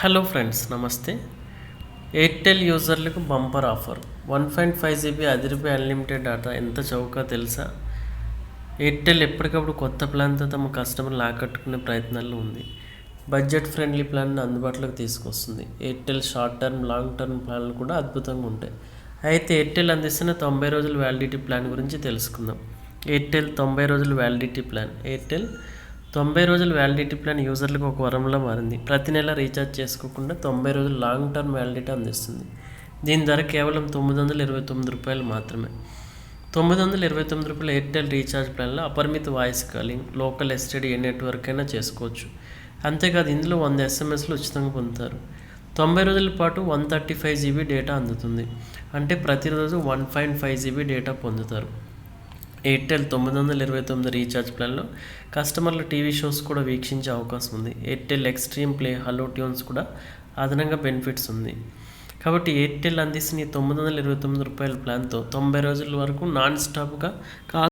Hello friends నమస్తే. Airtel యూజర్లకు bumper offer. One point five GB అది రూపాయి అన్లిమిటెడ్ డేటా ఎంత చౌక తెలుసా? ఎయిర్టెల్ ఎప్పటికప్పుడు కొత్త ప్లాన్తో తమ కస్టమర్లు ఆకట్టుకునే ప్రయత్నాల్లో ఉంది. బడ్జెట్ ఫ్రెండ్లీ ప్లాన్ అందుబాటులోకి తీసుకొస్తుంది. Airtel short term long term ప్లాన్లు కూడా అద్భుతంగా ఉంటాయి. అయితే ఎయిర్టెల్ అందిస్తున్న తొంభై రోజుల వ్యాలిడిటీ ప్లాన్ గురించి తెలుసుకుందాం. ఎయిర్టెల్ తొంభై రోజుల వ్యాలిడిటీ ప్లాన్. ఎయిర్టెల్ తొంభై రోజుల వ్యాలిడిటీ ప్లాన్ యూజర్లకు ఒక వరంలా మారింది. ప్రతి నెల రీఛార్జ్ చేసుకోకుండా తొంభై రోజులు లాంగ్ టర్మ్ వ్యాలిడిటీ అందిస్తుంది. దీని ధర కేవలం తొమ్మిది వందల ఇరవై తొమ్మిది రూపాయలు మాత్రమే. తొమ్మిది వందల ఇరవై తొమ్మిది రూపాయల ఎయిర్టెల్ రీఛార్జ్ ప్లాన్లో అపరిమిత వాయిస్ కాలింగ్ లోకల్ ఎస్టీడీ ఏ నెట్వర్క్ అయినా చేసుకోవచ్చు. అంతేకాదు ఇందులో వంద ఎస్ఎంఎస్లు ఉచితంగా పొందుతారు. తొంభై రోజుల పాటు one thirty five GB data అందుతుంది. అంటే ప్రతిరోజు one point five GB data పొందుతారు. ఎయిర్టెల్ తొమ్మిది వందల ఇరవై తొమ్మిది రీఛార్జ్ ప్లాన్లో కస్టమర్లు టీవీ షోస్ కూడా వీక్షించే అవకాశం ఉంది. Airtel Xtreme play hello tunes కూడా అదనంగా బెనిఫిట్స్ ఉంది. కాబట్టి ఎయిర్టెల్ అందిస్తున్న ఈ తొమ్మిది వందల ఇరవై తొమ్మిది రూపాయల ప్లాన్తో తొంభై రోజుల వరకు నాన్ స్టాప్గా కాల్